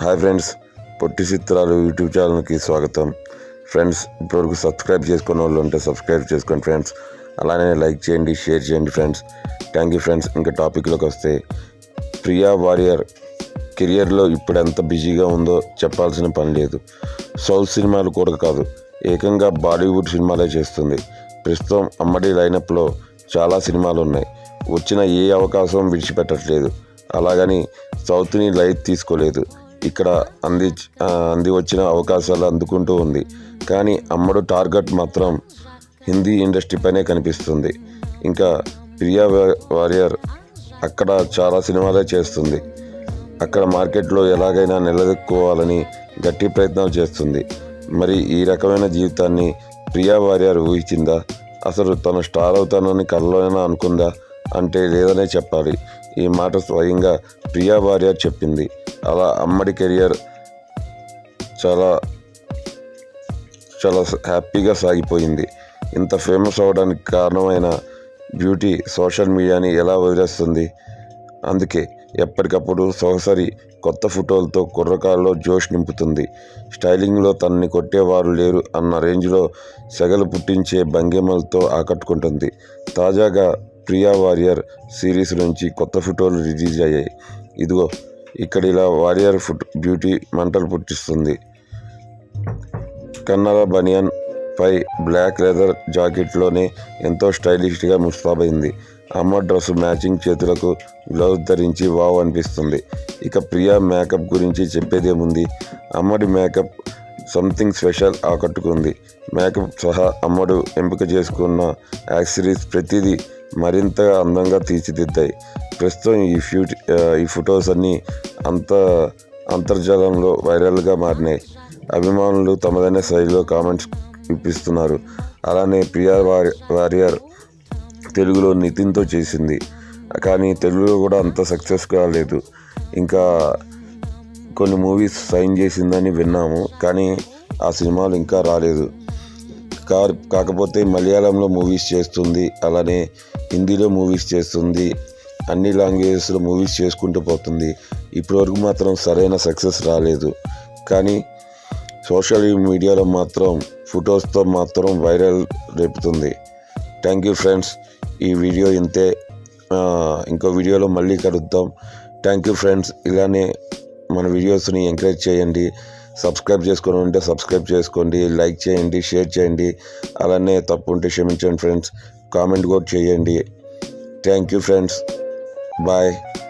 Hi friends పొట్టి చిత్రాలు YouTube ఛానల్కి స్వాగతం. ఫ్రెండ్స్ ఇప్పటివరకు సబ్స్క్రైబ్ చేసుకున్న వాళ్ళు ఉంటే సబ్స్క్రైబ్ చేసుకోండి ఫ్రెండ్స్ అలానే లైక్ చేయండి షేర్ చేయండి ఫ్రెండ్స్ థ్యాంక్ యూ ఫ్రెండ్స్ ఇంకా టాపిక్లోకి వస్తే ప్రియా వారియర్ కెరియర్లో ఇప్పుడు ఎంత బిజీగా ఉందో చెప్పాల్సిన పని లేదు. సౌత్ సినిమాలు కూడా కాదు ఏకంగా బాలీవుడ్ సినిమాలే చేస్తుంది. ప్రస్తుతం అమ్మడి లైనప్లో చాలా సినిమాలు ఉన్నాయి. వచ్చిన ఏ అవకాశం విడిచిపెట్టట్లేదు. అలాగని సౌత్ని లైట్ తీసుకోలేదు. ఇక్కడ అంది అంది వచ్చిన అవకాశాలు అందుకుంటూ ఉంది. కానీ అమ్మడు టార్గెట్ మాత్రం హిందీ ఇండస్ట్రీపైనే కనిపిస్తుంది. ఇంకా ప్రియా వారియర్ అక్కడ చాలా సినిమాలే చేస్తుంది. అక్కడ మార్కెట్లో ఎలాగైనా నిలదొక్కుకోవాలని గట్టి ప్రయత్నాలు చేస్తుంది. మరి ఈ రకమైన జీవితాన్ని ప్రియా వారియర్ ఊహించిందా? అసలు తను స్టార్ అవుతానని కలలోనైనా అనుకుందా? అంటే లేదనే చెప్పాలి. ఈ మాట స్వయంగా ప్రియా వారియర్ చెప్పింది. అలా అమ్మడి కెరియర్ చాలా చాలా హ్యాపీగా సాగిపోయింది. ఇంత ఫేమస్ అవడానికి కారణమైన బ్యూటీ సోషల్ మీడియాని ఎలా వదిలేస్తుంది? అందుకే ఎప్పటికప్పుడు సొగసరి కొత్త ఫోటోలతో కుర్రకారులో జోష్ నింపుతుంది. స్టైలింగ్లో తనని కొట్టేవారు లేరు అన్న రేంజ్లో సెగలు పుట్టించే భంగిమలతో ఆకట్టుకుంటుంది. తాజాగా ప్రియా వారియర్ సిరీస్ నుంచి కొత్త ఫోటోలు రిలీజ్ అయ్యాయి. ఇదిగో ఇక్కడ ఇలా వారియర్ ఫుట్ బ్యూటీ మంటలు పుట్టిస్తుంది. కన్నడ బనియన్ పై బ్లాక్ లెదర్ జాకెట్లోనే ఎంతో స్టైలిష్గా ముస్తాబైంది. అమ్మ డ్రెస్ మ్యాచింగ్ చేతులకు గ్లౌజ్ ధరించి వావ్ అనిపిస్తుంది. ఇక ప్రియా మేకప్ గురించి చెప్పేదేముంది? అమ్మడి మేకప్ సంథింగ్ స్పెషల్ ఆకట్టుకుంది. మేకప్ సహా అమ్మడు ఎంపిక చేసుకున్న యాక్సరీస్ ప్రతిదీ మరింత అందంగా తీర్చిదిద్దాయి. ప్రస్తుతం ఈ ఫ్యూ ఈ ఫొటోస్ అన్నీ అంత అంతర్జాలంలో వైరల్గా మారినాయి. అభిమానులు తమదైన శైలిలో కామెంట్స్ ఇప్పిస్తున్నారు. అలానే ప్రియా వారి వారియర్ తెలుగులో నితిన్తో చేసింది. కానీ తెలుగులో కూడా అంత సక్సెస్ కాలేదు ఇంకా కొన్ని మూవీస్ సైన్ చేసిందని విన్నాము కానీ ఆ సినిమాలు ఇంకా రాలేదు. కా కాకపోతే మలయాళంలో మూవీస్ చేస్తుంది అలానే హిందీలో మూవీస్ చేస్తుంది అన్ని లాంగ్వేజెస్లో మూవీస్ చేసుకుంటూ పోతుంది. ఇప్పటివరకు మాత్రం సరైన సక్సెస్ రాలేదు. కానీ సోషల్ మీడియాలో మాత్రం ఫొటోస్తో మాత్రం వైరల్ రేపుతుంది. Thank you friends. ఈ వీడియో ఇంతే. ఇంకో వీడియోలో మళ్ళీ కలుద్దాం. Thank you friends. ఇలానే మన వీడియోస్ని ఎంకరేజ్ చేయండి. సబ్స్క్రైబ్ చేసుకొని ఉంటే సబ్స్క్రైబ్ చేసుకోండి. లైక్ చేయండి షేర్ చేయండి. అలానే తప్పు ఉంటే క్షమించండి ఫ్రెండ్స్. కామెంట్ కూడా చేయండి. Thank you friends. Bye.